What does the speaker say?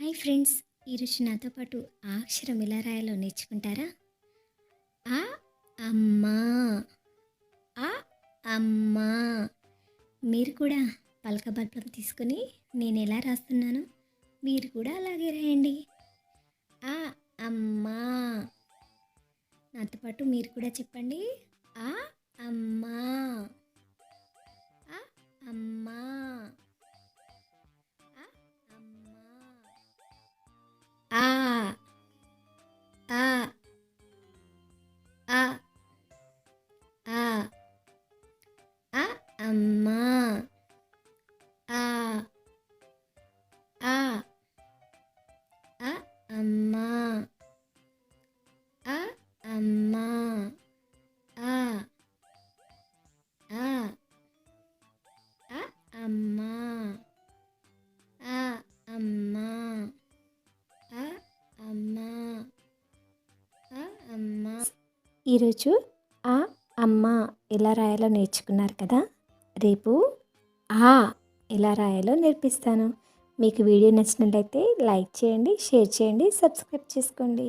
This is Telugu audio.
హాయ్ ఫ్రెండ్స్ ఈరోజు నాతో పాటు ఆ అక్షరం ఎలా రాయాలో నేర్చుకుంటారా? ఆ అమ్మా ఆ అమ్మా. మీరు కూడా పలక బల్పం తీసుకుని నేను ఎలా రాస్తున్నాను? మీరు కూడా అలాగే రాయండి. ఆ అమ్మా. నాతో పాటు మీరు కూడా చెప్పండి. ఆ అమ్మా. అమ్మా. ఆ. ఆ. ఆ అమ్మా. ఆ అమ్మా. ఆ. ఆ. అ అమ్మా. ఆ అమ్మా. ఆ అమ్మా. ఆ అమ్మా. ఈరోజు ఆ అమ్మ ఎలా రాయాలో నేర్చుకున్నారు కదా? రేపు ఆ ఎలా రాయాలో నేర్పిస్తాను. మీకు వీడియో నచ్చినట్లయితే లైక్ చేయండి షేర్ చేయండి సబ్స్క్రైబ్ చేసుకోండి.